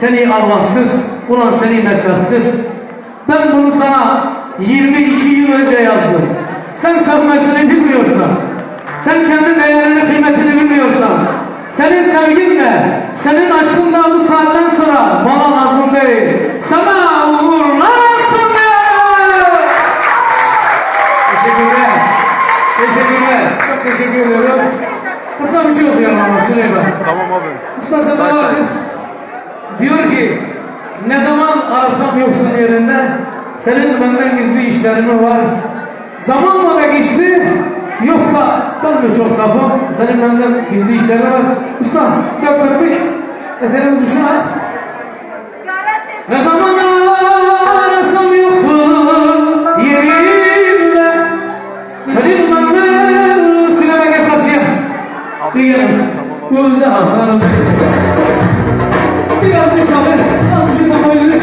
Seni Allahsız, ulan seni mesafsız. Ben bunu sana 22 yıl önce yazdım. Sen sevmesini bilmiyorsan, sen kendi değerini, kıymetini bilmiyorsan, senin sevginle, senin aşkın da bu saatten sonra bana lazım değil. Sana uğurlar olsun diyorum. Teşekkürler. Teşekkürler. Çok teşekkür ediyorum. Kısa bir şey okuyorum ama Süleyman. Tamam abi. Usta sen Başla. Diyor ki ne zaman arasam yoksun yerinde senin benden gizli işlerin var. Zaman mı da geçti yoksa ben mi çok safım senin benden gizli işlerin var. Usta götürdük. Eserimizi şuna. Ne zaman. Gözde Hasan'ın Biraz bir kahve, da koyulur.